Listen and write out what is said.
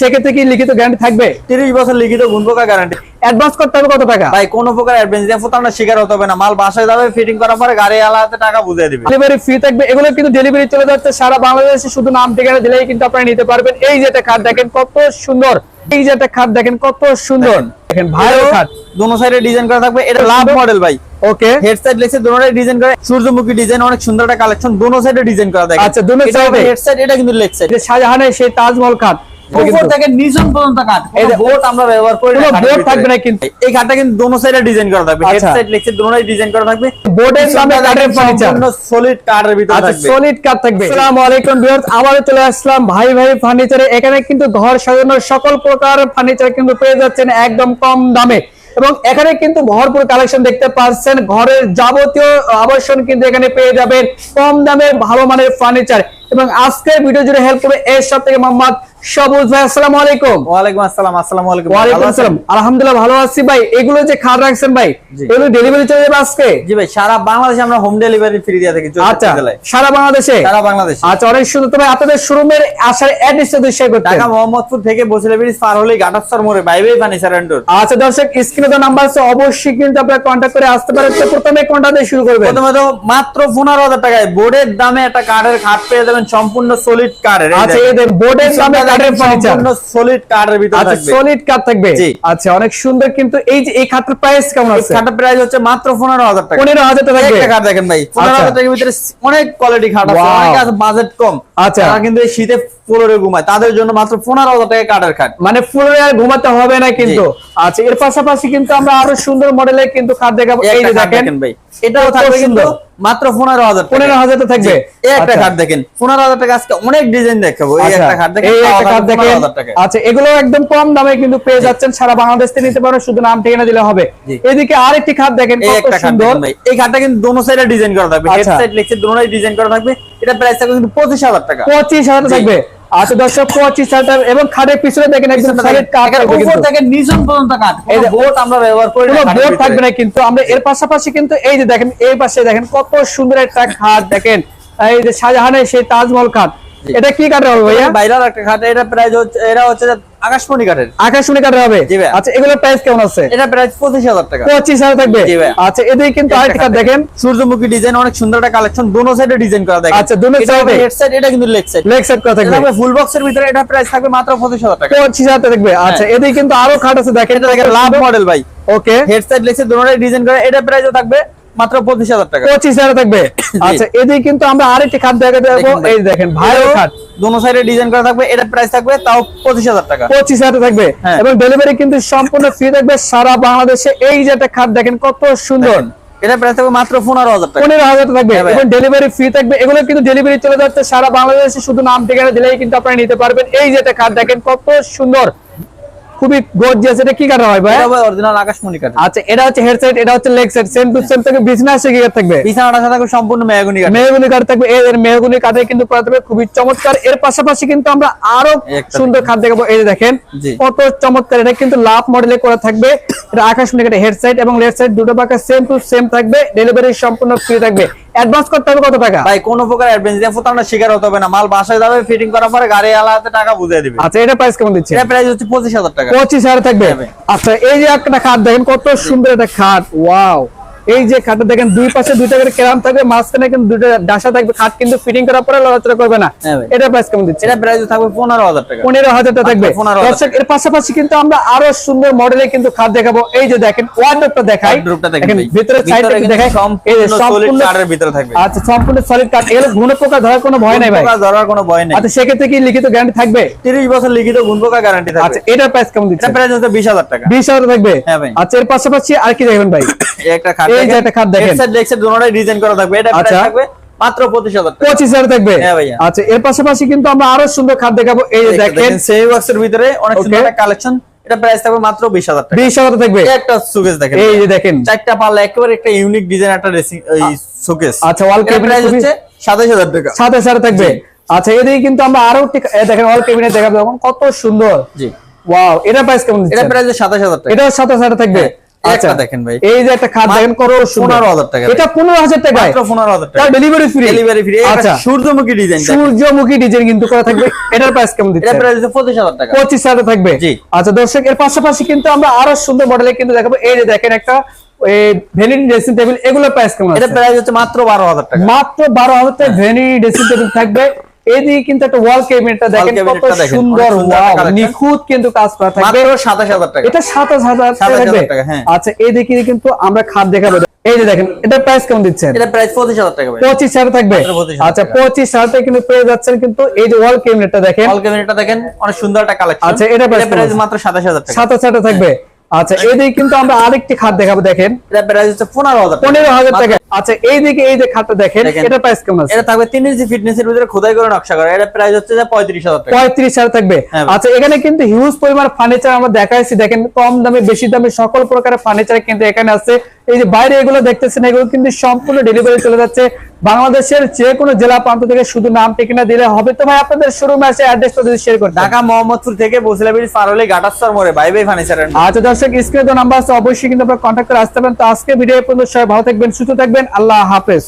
সেক্ষেত্রে কি লিখিত গ্যারান্টি থাকবে? 30 বছর লিখিত গুণপোকা গ্যারান্টি অ্যাডভান্স করতে হবে কত টাকা? ভাই কোনো প্রকার অ্যাডভান্স দিয়ে প্রতারণা শিকার হতে হবে না। মাল বাসায় যাবে ফিটিং করার পরে গাড়ি আলাদা টাকা বুঝিয়ে দিবে। ডেলিভারি ফ্রি থাকবে। এগুলো কিন্তু ডেলিভারি চলে যাচ্ছে সারা বাংলাদেশে। শুধু নাম ঠিকানা দিলেই কিন্তু আপনারা নিতে পারবেন। এই যে একটা খাট দেখেন কত সুন্দর। এই যে একটা খাট দেখেন কত সুন্দর। দেখেন ভালো খাট দোনো সাইডে ডিজাইন করা থাকবে। এটা লাভ মডেল ভাই। ওকে হেড সাইড ডিজাইন করা সূর্যমুখী ডিজাইন অনেক সুন্দর একটা কালেকশন দোনো সাইডে ডিজাইন করা আচ্ছা, দোনো এ? হেড সাইড এটা কিন্তু লেগ সাইড শাহজাহানের সেই তাজমহল খাট। থাকবে সাইডে ডিজাইন করা আচ্ছা। সাইড লেগছে দোনোটাই ডিজাইন করা থাকবে। বোর্ডের সামনে কাঠের ফার্নিচার সলিড কাঠের ভিতরে আচ্ছা থাকবে। সলিড কাট থাকবে। আসসালামু আলাইকুম ভিউয়ার্স আবারো চলে আসলাম ভাই ভাই ফার্নিচারে এখানে কিন্তু ঘর সাজানোর সকল প্রকার ফার্নিচার কিন্তু পেয়ে যাচ্ছেন একদম কম দামে। এবং এখানে কিন্তু ভরপুর কালেকশন দেখতে পাচ্ছেন। ঘরের যাবতীয় আবর্ষণ কিন্তু এখানে পেয়ে যাবেন। কম দামে ভালো মানের ফার্নিচার এবং আজকের ভিডিও জুড়ে হেল্প করবে এর সব থেকে মোহাম্মদ সবুজ ভাই আসসালামু আলাইকুম। ওয়ালাইকুম আসসালাম আসসালামু আলাইকুম। ওয়ালাইকুম আসসালাম। আলহামদুলিল্লাহ ভালো আছি ভাই। এগুলো যে খাট রাখছেন ভাই এগুলো ডেলিভারি যাবে আজকে? জি ভাই সারা বাংলাদেশে আমরা হোম ডেলিভারি ফ্রি দিয়ে থাকি আচ্ছা সারা বাংলাদেশে? সারা বাংলাদেশে। আচ্ছা অনেক সুন্দর। তবে আপনাদের শোরুমের আসার অ্যাড্রেস যদি শেয়ার করতে ঢাকা মোহাম্মদপুর থেকে বসিলা ব্রিজ পার গাটাস্তর মোড়ে বাই বাই ফার্নিচার এন্ড আচ্ছা দর্শক স্ক্রিনে তো নাম্বার আছে অবশ্যই কিন্তু আপনারা কন্ট্যাক্ট করে আসতে পারেন। তো প্রথমে কোনটা দিয়ে শুরু করবেন? প্রথমে তো মাত্র পনেরো হাজার টাকায়। বোর্ডের দামে একটা কাঠের খাট পেয়ে যাবেন সম্পূর্ণ সলিড কাঠের আচ্ছা এই বোর্ডের দামে কাঠের ফার্নিচার সলিড কাঠের ভিতরে আচ্ছা সলিড কাঠ থাকবে। আচ্ছা অনেক সুন্দর কিন্তু এই যে এই খাটের প্রাইস কেমন আছে খাটের প্রাইস হচ্ছে মাত্র পনেরো হাজার টাকা পনেরো হাজার টাকা থাকবে একটা খাট দেখেন ভাই পনেরো আচ্ছা। টাকার ভিতরে অনেক কোয়ালিটি খাট আছে Wow. আছে বাজেট কম আচ্ছা। কিন্তু এই শীতে ফ্লোরে ঘুমায়। তাদের জন্য মাত্র পনেরো হাজার টাকা কাঠের খাট মানে ফুলে আর ঘুমাতে হবে না কিন্তু। আচ্ছা এর পাশাপাশি কিন্তু আমরা আরও সুন্দর মডেলের কিন্তু খাট দেখাবো। এই যে দেখেন ভাই। এটাও থাকবে কিন্তু মাত্র পনেরো হাজার পনেরো হাজার তো থাকবে। এই একটা আচ্ছা। খাট দেখেন। পনেরো হাজার টাকা আজকে অনেক ডিজাইন দেখাবো। এই আচ্ছা, একটা খাট দেখেন এই একটা খাট দেখেন। 15,000 টাকা। আচ্ছা এগুলো একদম কম দামে কিন্তু পেয়ে যাচ্ছেন। সারা বাংলাদেশ থেকে নিতে পারেন শুধু নাম ঠিকানা দিলে হবে। এদিকে আরেকটি খাট দেখেন এই একটা খাট দেখেন ভাই। এই খাটটা কিন্তু দোনো সাইডে ডিজাইন করা থাকবে। হেড আচ্ছা। সাইড লেগছে দোনোটাই ডিজাইন করা থাকবে। এটা প্রাইস থাকবে কিন্তু পঁচিশ হাজার টাকা। পঁচিশ হাজার। থাকবে। আচ্ছা দর্শক পঁচিশ হাজার এবং খাটের পিছনে দেখেন একদম সলিড কাঠ উপর থেকে নিচন পর্যন্ত কাঠ। এই এই বোর্ড আমরা ব্যবহার করি না বোর্ড থাকবে না কিন্তু আমরা এর পাশাপাশি কিন্তু এই যে দেখেন এই পাশে দেখেন কত সুন্দর একটা খাট দেখেন। এই যে শাহজাহানের সেই তাজমহল খাট। এটা কি কাটে হবে ভাইয়া? বাইরের একটা খাট এটা প্রাইস হচ্ছে এটা হচ্ছে আকাশমণি কাঠের আকাশমণি কাঠের হবে আচ্ছা এগুলোর প্রাইস কেমন আছে? এটা প্রাইস পঁচিশ হাজার টাকা। পঁচিশ হাজার থাকবে? আচ্ছা এদিকে কিন্তু আরেকটা খাট খাট দেখেন সূর্যমুখী ডিজাইন অনেক সুন্দর একটা কালেকশন দোনো সাইডে ডিজাইন করা থাকে আচ্ছা, দোনো side হেড সাইড এটা কিন্তু লেগ সাইড লেগ সাইড করা থাকবে। ফুল বক্সের ভিতরে এটা প্রাইস থাকবে মাত্র পঁচিশ হাজার টাকা। পঁচিশ হাজার থাকবে। আচ্ছা এদিকে কিন্তু আরও খাট আছে দেখেন। এটা দেখেন লাভ মডেল ভাই। ওকে হেড সাইড দোনোটাই ডিজাইন করা। এটা প্রাইসও থাকবে মাত্র পঁচিশ হাজার টাকা। পঁচিশ হাজার থাকবে। আচ্ছা এদিকে কিন্তু আমরা আরেকটি খাট দেখা ভাই। এই দেখেন ভাইয়ের খাট। দোনো সাইডে ডিজাইন করা থাকবে এটা প্রাইস থাকবে তাও পঁচিশ হাজার টাকা। পঁচিশ হাজার থাকবে। হ্যাঁ। এবং ডেলিভারি কিন্তু সম্পূর্ণ ফ্রি থাকবে সারা বাংলাদেশে। এই যে একটা খাট দেখেন কত সুন্দর। এটা প্রাইস থাকবে মাত্র পনেরো হাজার টাকা। পনেরো হাজার থাকবে। হ্যাঁ এবং ডেলিভারি ফ্রি থাকবে। এগুলো কিন্তু ডেলিভারি চলে যাচ্ছে সারা বাংলাদেশে। শুধু নাম ঠিকানা দিলেই কিন্তু আপনারা নিতে পারবেন। এই যে একটা খাট দেখেন কত সুন্দর। খুবই গর্জিয়াস এটা কি কাটা হয় ভাই? এটা অরিজিনাল আকাশমণি কাঠ আচ্ছা এটা হচ্ছে হেডসেট এটা হচ্ছে leg set same to same থেকে বিজনেস কি থাকবে? বিছানাটা থাকবে সম্পূর্ণ মেহগনি কাঠ মেহগুনি কাঠ থাকবে এই এর মেহগুনি কাঠে কিন্তু থাকবে খুবই চমৎকার। এর পাশাপাশি কিন্তু আমরা আরও সুন্দর খাট দেখাবো এই যে দেখেন কত চমৎকার এটা কিন্তু লাভ মডেলে করা থাকবে। এটা আকাশমণি কাঠে হেড সাইড এবং লেফট সাইড দুটো পাকা সেম টু সেম থাকবে ডেলিভারি সম্পূর্ণ ফ্রি থাকবে। অ্যাডভান্স করতে হবে কত টাকা? ভাই কোনো প্রকার অ্যাডভান্স দিয়ে প্রতারণা শিকার হতে হবে না। মাল বাসায় যাবে ফিটিং করার পরে গাড়ি আলাদা টাকা বুঝিয়ে দিবে। আচ্ছা এটা প্রাইস কেমন দিচ্ছে এটা প্রাইস হচ্ছে পঁচিশ হাজার টাকা। পঁচিশ হাজার থাকবে? হবে। আচ্ছা এই যে একটা খাট দেখেন কত সুন্দর একটা খাট। ওয়াও এই যে খাটটা দেখেন দুই পাশে দুইটা করে কেরাম থাকবে মাঝখানে কিন্তু দুইটা ডাসা থাকবে খাট কিন্তু ফিটিং করার পরে লড়াচড়া করবে না। হ্যাঁ এটা প্রাইস কেমন দিচ্ছে? এটা প্রাইস থাকবে পনেরো হাজার টাকা। পনেরো হাজারটা থাকবে। দর্শক এর পাশাপাশি কিন্তু আমরা আরও সুন্দর মডেলে কিন্তু খাট দেখাবো। এই যে দেখেন ওয়ার্ডরোবটা দেখাই। দেখেন ভিতরে সাইড ভিতরে থেকে কিন্তু দেখাই। এই যে সম্পূর্ণ কাঠের ভিতরে থাকবে। আচ্ছা সম্পূর্ণ সলিড কাঠ এগুলো ঘুনো পোকা ধরার কোনো ভয় নাই ভাই। গুণপোকা ধরার কোনো ভয় নেই। আচ্ছা সেক্ষেত্রে কি লিখিত গ্যারান্টি থাকবে? তিরিশ বছর লিখিত গুণপোকা গ্যারান্টি থাকবে। আচ্ছা এটার প্রাইস কেমন দিচ্ছে? এটা প্রাইস হচ্ছে বিশ হাজার টাকা। বিশ হাজার থাকবে? হ্যাঁ ভাই। আচ্ছা এর পাশাপাশি আর কি দেখবেন ভাই? এই একটা খাট এই যে একটা খাট দেখেন। হেডসেট লেগসেট দুটোটাই ডিজাইন করা থাকবে। এটা প্রাইস আচ্ছা। থাকবে মাত্র পঁচিশ হাজার টাকা। পঁচিশ হাজার থাকবে? হ্যাঁ ভাইয়া। আচ্ছা এর পাশাপাশি কিন্তু আমরা আরও সুন্দর খাট দেখাবো। এই দেখেন। সেমি বক্সের ভিতরে অনেক সুন্দর একটা কালেকশন এটা প্রাইস থাকবে মাত্র বিশ হাজার টাকা। বিশ হাজার থাকবে? একটা সুকেস দেখেন। এই যে দেখেন। চারটা পাল্লা একেবারে একটা ইউনিক ডিজাইন একটা ড্রেসিং শোকেস আচ্ছা, cabinet প্রাইস হচ্ছে সাতাশ হাজার টাকা। সাথে সাথে থাকবে। আচ্ছা এদিকে কিন্তু আমরা আরও দেখেন অল কেবিনেট দেখাবো। এখন কত সুন্দর। জি। ওয়াও এটা প্রাইস কেমন এটা প্রাইস সাতাশ হাজার টাকা। এটাও সাথে সাথে থাকবে। হ্যাঁ। আচ্ছা দেখেন ভাই। এই যে একটা খাট দেখেন কত 15,000 টাকা। এটা মাত্র পনেরো হাজার টাকা। ডেলিভারি ফ্রি ডেলিভারি ফ্রি আচ্ছা। সূর্যমুখী ডিজাইন সূর্যমুখী ডিজাইন কিন্তু করা থাকবে। এটার প্রাইস কেমন এটা প্রাইস হচ্ছে পঁচিশ হাজার টাকা। থাকবে? জি। আচ্ছা দর্শক এর পাশাপাশি কিন্তু আমরা আরও সুন্দর মডেলে কিন্তু দেখাবো। এই যে দেখেন একটা ভ্যানিটি ড্রেসিং টেবিল এগুলোর প্রাইস কেমন এটা প্রাইস হচ্ছে মাত্র বারো হাজার টাকা। মাত্র বারো হাজার টাকা ভ্যানিটি ড্রেসিং টেবিল থাকবে। এইদিকে কিন্তু একটা ওয়াল ক্যাবিনেটটা দেখেন কত সুন্দর। নিখুঁত কিন্তু কাজ করা থাকবে মাত্র সাতাশ হাজার টাকা। এটা সাতাশ হাজার টাকা 27,000 টাকা, হ্যাঁ। আচ্ছা এইদিকে কিন্তু আমরা খাট দেখাবো। এই যে দেখেন এটা প্রাইস কেমন দিচ্ছেন? এটা প্রাইস পঁচিশ হাজার টাকা ভাই। পঁচিশ হাজার থাকবে? মাত্র 25,000 আচ্ছা টাকা। পঁচিশ হাজার টাকা কিন্তু পেয়ে যাচ্ছেন কিন্তু এই যে ওয়াল ক্যাবিনেটটা দেখেন। অল ক্যাবিনেটটা দেখেন অনেক সুন্দর একটা কালেকশন আচ্ছা, এটা প্রাইস মাত্র সাতাশ হাজার টাকা। সাতাশ হাজার থাকবে? আচ্ছা এইদিকে কিন্তু আমরা আরেকটি খাট দেখাবো দেখেন। এটা প্রাইস হচ্ছে পনেরো হাজার টাকা। আচ্ছা এইদিকে এই যে খাটটা দেখেন। এটা প্রাইস কেমন আছে? এটা থাকবে 3 ইঞ্চি ফিটনেস এর ভিতরে খোদাই করে নকশা করা। এটা প্রাইস হচ্ছে যে পঁয়ত্রিশ হাজার টাকা। পঁয়ত্রিশ হাজার থাকবে। হ্যাঁ। আচ্ছা এখানে কিন্তু হিউজ পরিমাণ ফার্নিচার আমরা দেখাইছি। দেখেন কম দামে বেশি দামে সকল প্রকারের ফার্নিচার কিন্তু এখানে আছে। এই যে বাইরে এগুলো দেখতেছেন এগুলো কিন্তু সম্পূর্ণ ডেলিভারি চলে যাচ্ছে বাংলাদেশের যে কোনো জেলা প্রান্ত থেকে শুধু নাম ঠিকানা দিলে হবে। তো ভাই আপনাদের শোরুমে আসে অ্যাড্রেসটা যদি শেয়ার করে ঢাকা মোহাম্মদপুর থেকে বসিলাবিড়ি পারলে গাটাস্তর মোড়ে বাই বাই ফার্নিচার আচ্ছা দর্শক স্ক্রিনে তো নাম্বার আছে অবশ্যই কিন্তু আপনারা কন্ট্যাক্ট করে আসতে পারেন। তো আজকে ভিডিও পর্যন্ত সবাই ভালো থাকবেন সুস্থ থাকবেন আল্লাহ হাফেজ।